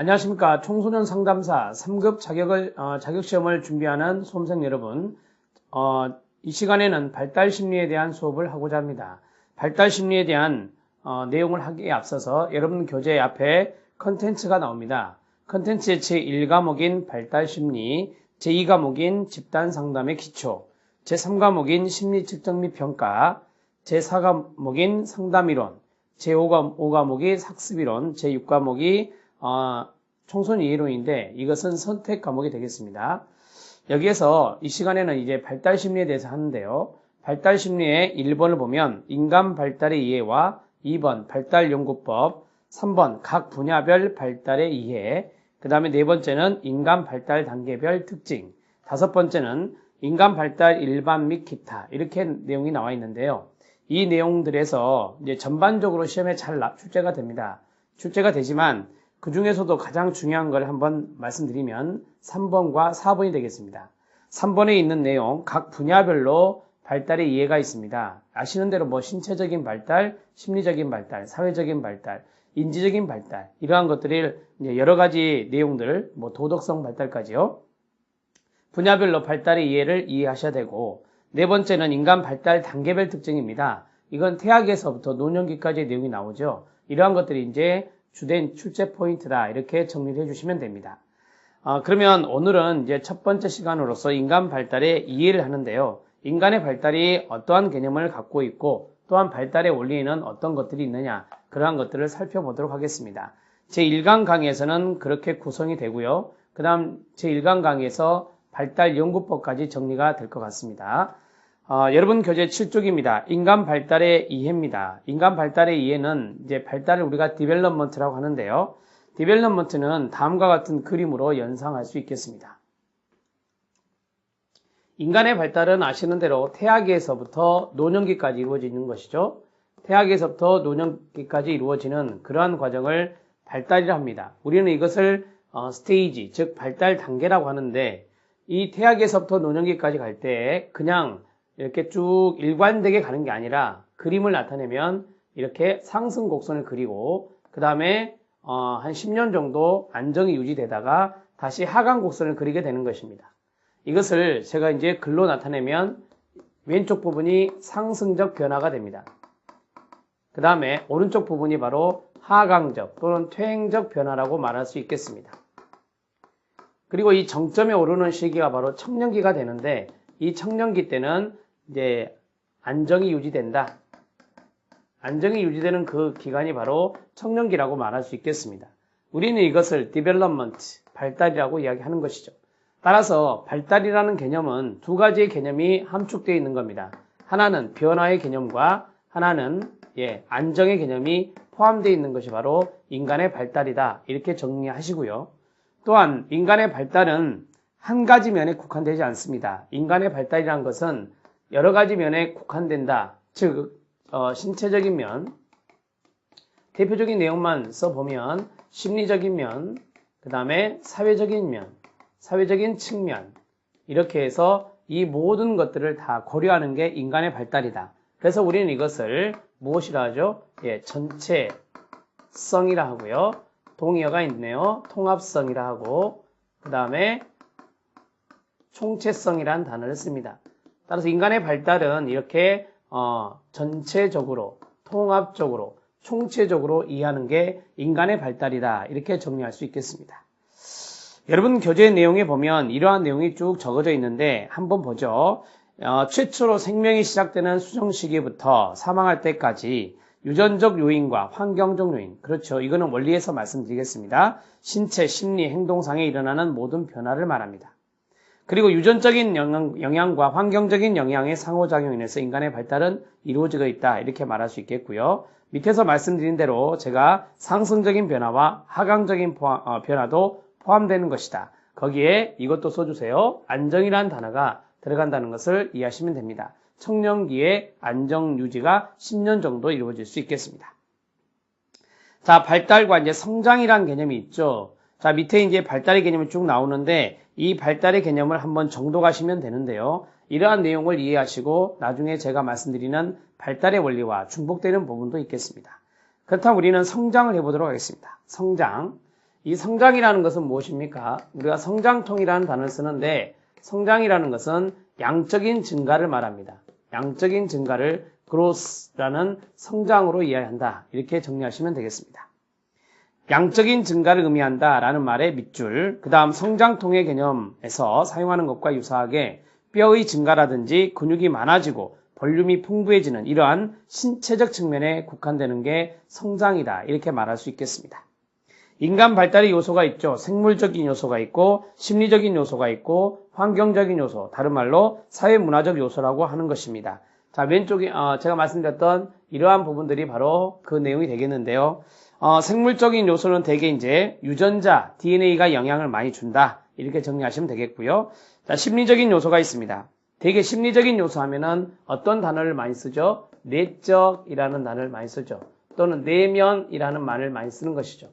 안녕하십니까. 청소년 상담사 3급 자격을, 어, 자격시험을 준비하는 수험생 여러분. 어, 이 시간에는 발달 심리에 대한 수업을 하고자 합니다. 발달 심리에 대한 어, 내용을 하기에 앞서서 여러분 교재 앞에 컨텐츠가 나옵니다. 컨텐츠의 제1과목인 발달 심리, 제2과목인 집단 상담의 기초, 제3과목인 심리 측정 및 평가, 제4과목인 상담 이론, 제5과목이 학습 이론, 제6과목이 어, 총선 이해론인데 이것은 선택 과목이 되겠습니다. 여기에서 이 시간에는 이제 발달 심리에 대해서 하는데요. 발달 심리의 1번을 보면 인간 발달의 이해와 2번 발달 연구법, 3번 각 분야별 발달의 이해, 그 다음에 네 번째는 인간 발달 단계별 특징, 다섯 번째는 인간 발달 일반 및 기타 이렇게 내용이 나와 있는데요. 이 내용들에서 이제 전반적으로 시험에 잘 출제가 됩니다. 출제가 되지만 그 중에서도 가장 중요한 걸 한번 말씀드리면 3번과 4번이 되겠습니다. 3번에 있는 내용 각 분야별로 발달의 이해가 있습니다. 아시는 대로 뭐 신체적인 발달, 심리적인 발달, 사회적인 발달, 인지적인 발달 이러한 것들을 여러 가지 내용들, 뭐 도덕성 발달까지요. 분야별로 발달의 이해를 이해하셔야 되고 네 번째는 인간 발달 단계별 특징입니다. 이건 태학에서부터 노년기까지의 내용이 나오죠. 이러한 것들이 이제 주된 출제 포인트다. 이렇게 정리를 해주시면 됩니다. 어, 그러면 오늘은 이제 첫 번째 시간으로서 인간 발달의 이해를 하는데요. 인간의 발달이 어떠한 개념을 갖고 있고 또한 발달의 원리에는 어떤 것들이 있느냐 그러한 것들을 살펴보도록 하겠습니다. 제1강 강의에서는 그렇게 구성이 되고요. 그 다음 제1강 강의에서 발달 연구법까지 정리가 될 것 같습니다. 어, 여러분 교재 7쪽입니다. 인간 발달의 이해입니다. 인간 발달의 이해는 이제 발달을 우리가 디벨롭먼트라고 하는데요. 디벨롭먼트는 다음과 같은 그림으로 연상할 수 있겠습니다. 인간의 발달은 아시는 대로 태아기에서부터 노년기까지 이루어지는 것이죠. 태아기에서부터 노년기까지 이루어지는 그러한 과정을 발달이라 합니다. 우리는 이것을 어, 스테이지, 즉 발달 단계라고 하는데 이 태아기에서부터 노년기까지 갈 때 그냥 이렇게 쭉 일관되게 가는 게 아니라 그림을 나타내면 이렇게 상승 곡선을 그리고 그 다음에 어, 한 10년 정도 안정이 유지되다가 다시 하강 곡선을 그리게 되는 것입니다. 이것을 제가 이제 글로 나타내면 왼쪽 부분이 상승적 변화가 됩니다. 그 다음에 오른쪽 부분이 바로 하강적 또는 퇴행적 변화라고 말할 수 있겠습니다. 그리고 이 정점에 오르는 시기가 바로 청년기가 되는데 이 청년기 때는 이제 안정이 유지된다. 안정이 유지되는 그 기간이 바로 청년기라고 말할 수 있겠습니다. 우리는 이것을 development, 발달이라고 이야기하는 것이죠. 따라서 발달이라는 개념은 두 가지의 개념이 함축되어 있는 겁니다. 하나는 변화의 개념과 하나는 예, 안정의 개념이 포함되어 있는 것이 바로 인간의 발달이다. 이렇게 정리하시고요. 또한 인간의 발달은 한 가지 면에 국한되지 않습니다. 인간의 발달이라는 것은 여러 가지 면에 국한된다. 즉, 어, 신체적인 면, 대표적인 내용만 써보면 심리적인 면, 그 다음에 사회적인 면, 사회적인 측면, 이렇게 해서 이 모든 것들을 다 고려하는 게 인간의 발달이다. 그래서 우리는 이것을 무엇이라 하죠? 예, 전체성이라 하고요. 동의어가 있네요. 통합성이라 하고, 그 다음에 총체성이라는 단어를 씁니다. 따라서 인간의 발달은 이렇게 어, 전체적으로 통합적으로 총체적으로 이해하는 게 인간의 발달이다 이렇게 정리할 수 있겠습니다. 여러분 교재 내용에 보면 이러한 내용이 쭉 적어져 있는데 한번 보죠. 어, 최초로 생명이 시작되는 수정 시기부터 사망할 때까지 유전적 요인과 환경적 요인 그렇죠. 이거는 원리에서 말씀드리겠습니다. 신체, 심리, 행동상에 일어나는 모든 변화를 말합니다. 그리고 유전적인 영향, 과 환경적인 영향의 상호작용에 인해서 인간의 발달은 이루어지고 있다. 이렇게 말할 수 있겠고요. 밑에서 말씀드린 대로 제가 상승적인 변화와 하강적인 포함, 어, 변화도 포함되는 것이다. 거기에 이것도 써주세요. 안정이라는 단어가 들어간다는 것을 이해하시면 됩니다. 청년기의 안정 유지가 10년 정도 이루어질 수 있겠습니다. 자, 발달과 이제 성장이라는 개념이 있죠. 자, 밑에 이제 발달의 개념이 쭉 나오는데 이 발달의 개념을 한번 정독하시면 되는데요. 이러한 내용을 이해하시고 나중에 제가 말씀드리는 발달의 원리와 중복되는 부분도 있겠습니다. 그렇다면 우리는 성장을 해보도록 하겠습니다. 성장. 이 성장이라는 것은 무엇입니까? 우리가 성장통이라는 단어를 쓰는데 성장이라는 것은 양적인 증가를 말합니다. 양적인 증가를 growth라는 성장으로 이해한다. 이렇게 정리하시면 되겠습니다. 양적인 증가를 의미한다 라는 말의 밑줄, 그 다음 성장통의 개념에서 사용하는 것과 유사하게 뼈의 증가라든지 근육이 많아지고 볼륨이 풍부해지는 이러한 신체적 측면에 국한되는 게 성장이다. 이렇게 말할 수 있겠습니다. 인간 발달의 요소가 있죠. 생물적인 요소가 있고 심리적인 요소가 있고 환경적인 요소, 다른 말로 사회 문화적 요소라고 하는 것입니다. 자, 왼쪽에 어, 제가 말씀드렸던 이러한 부분들이 바로 그 내용이 되겠는데요. 어, 생물적인 요소는 대개 이제 유전자, DNA가 영향을 많이 준다. 이렇게 정리하시면 되겠고요. 자, 심리적인 요소가 있습니다. 대개 심리적인 요소 하면은 어떤 단어를 많이 쓰죠? 내적이라는 단어를 많이 쓰죠. 또는 내면이라는 말을 많이 쓰는 것이죠.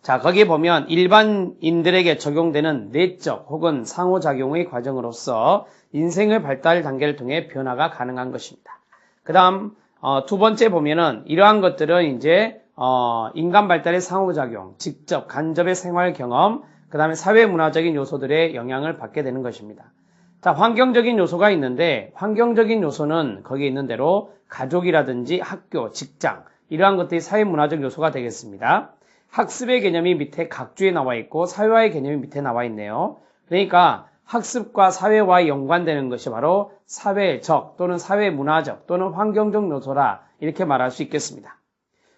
자, 거기에 보면 일반인들에게 적용되는 내적 혹은 상호작용의 과정으로서 인생의 발달 단계를 통해 변화가 가능한 것입니다. 그 다음, 어, 두 번째 보면은 이러한 것들은 이제, 어, 인간 발달의 상호작용, 직접, 간접의 생활 경험, 그 다음에 사회 문화적인 요소들의 영향을 받게 되는 것입니다. 자, 환경적인 요소가 있는데, 환경적인 요소는 거기에 있는 대로 가족이라든지 학교, 직장, 이러한 것들이 사회 문화적 요소가 되겠습니다. 학습의 개념이 밑에 각주에 나와 있고 사회화의 개념이 밑에 나와 있네요. 그러니까 학습과 사회와 연관되는 것이 바로 사회적 또는 사회 문화적 또는 환경적 요소라 이렇게 말할 수 있겠습니다.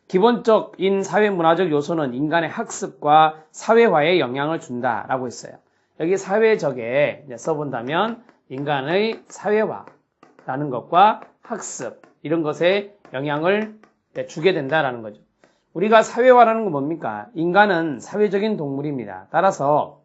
기본적인 사회문화적 요소는 인간의 학습과 사회화에 영향을 준다라고 했어요. 여기 사회적에 써본다면 인간의 사회화라는 것과 학습 이런 것에 영향을 주게 된다라는 거죠. 우리가 사회화라는 건 뭡니까? 인간은 사회적인 동물입니다. 따라서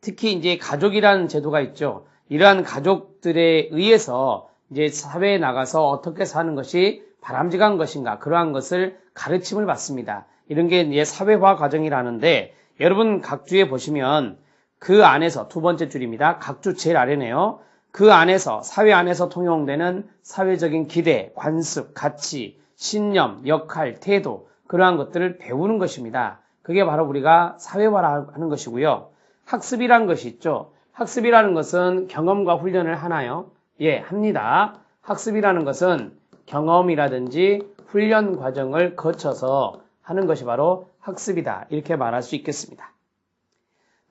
특히 이제 가족이라는 제도가 있죠. 이러한 가족들에 의해서 이제 사회에 나가서 어떻게 사는 것이 바람직한 것인가 그러한 것을 가르침을 받습니다. 이런 게 이제 사회화 과정이라는데 여러분 각주에 보시면 그 안에서 두 번째 줄입니다. 각주 제일 아래네요. 그 안에서 사회 안에서 통용되는 사회적인 기대, 관습, 가치, 신념, 역할, 태도 그러한 것들을 배우는 것입니다. 그게 바로 우리가 사회화하는 것이고요. 학습이란 것이 있죠. 학습이라는 것은 경험과 훈련을 하나요? 예, 합니다. 학습이라는 것은 경험이라든지 훈련 과정을 거쳐서 하는 것이 바로 학습이다. 이렇게 말할 수 있겠습니다.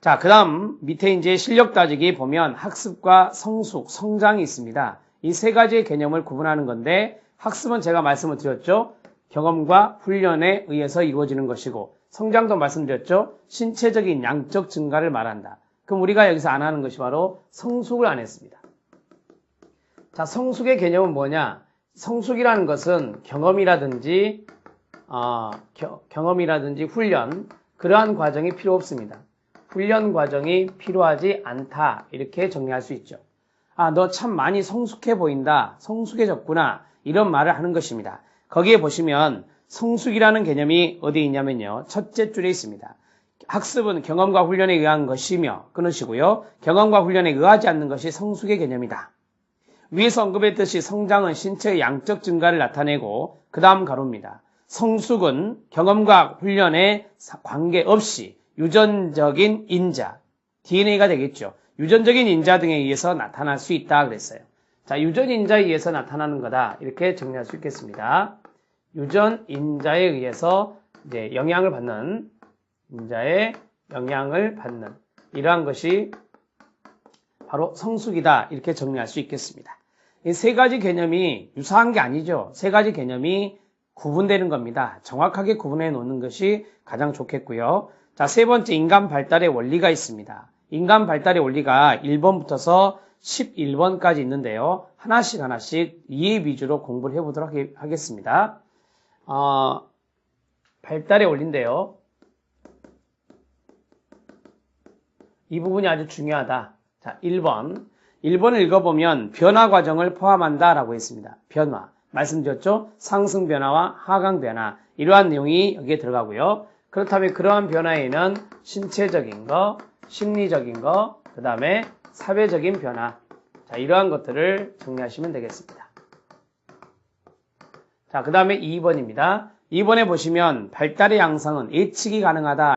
자, 그 다음 밑에 이제 실력 따지기 보면 학습과 성숙, 성장이 있습니다. 이 세 가지의 개념을 구분하는 건데 학습은 제가 말씀을 드렸죠. 경험과 훈련에 의해서 이루어지는 것이고 성장도 말씀드렸죠. 신체적인 양적 증가를 말한다. 그럼 우리가 여기서 안 하는 것이 바로 성숙을 안 했습니다. 자, 성숙의 개념은 뭐냐? 성숙이라는 것은 경험이라든지 어, 겨, 경험이라든지 훈련 그러한 과정이 필요 없습니다. 훈련 과정이 필요하지 않다 이렇게 정리할 수 있죠. 아, 너 참 많이 성숙해 보인다. 성숙해졌구나. 이런 말을 하는 것입니다. 거기에 보시면 성숙이라는 개념이 어디 있냐면요. 첫째 줄에 있습니다. 학습은 경험과 훈련에 의한 것이며 끊으시고요. 경험과 훈련에 의하지 않는 것이 성숙의 개념이다. 위에서 언급했듯이 성장은 신체의 양적 증가를 나타내고 그 다음 가로입니다. 성숙은 경험과 훈련에 관계없이 유전적인 인자, DNA가 되겠죠. 유전적인 인자 등에 의해서 나타날 수 있다 그랬어요. 자, 유전 인자에 의해서 나타나는 거다. 이렇게 정리할 수 있겠습니다. 유전 인자에 의해서 이제 영향을 받는 인자의 영향을 받는 이러한 것이 바로 성숙이다. 이렇게 정리할 수 있겠습니다. 이 세 가지 개념이 유사한 게 아니죠. 세 가지 개념이 구분되는 겁니다. 정확하게 구분해 놓는 것이 가장 좋겠고요. 자, 세 번째 인간 발달의 원리가 있습니다. 인간 발달의 원리가 1번부터서 11번까지 있는데요. 하나씩 하나씩 이해 위주로 공부를 해보도록 하겠습니다. 어, 발달의 원리인데요. 이 부분이 아주 중요하다. 자, 1번. 1번을 읽어보면 변화 과정을 포함한다 라고 했습니다. 변화. 말씀드렸죠? 상승 변화와 하강 변화. 이러한 내용이 여기에 들어가고요. 그렇다면 그러한 변화에는 신체적인 거, 심리적인 거, 그 다음에 사회적인 변화. 자, 이러한 것들을 정리하시면 되겠습니다. 자, 그 다음에 2번입니다. 이번에 보시면 발달의 양상은 예측이 가능하다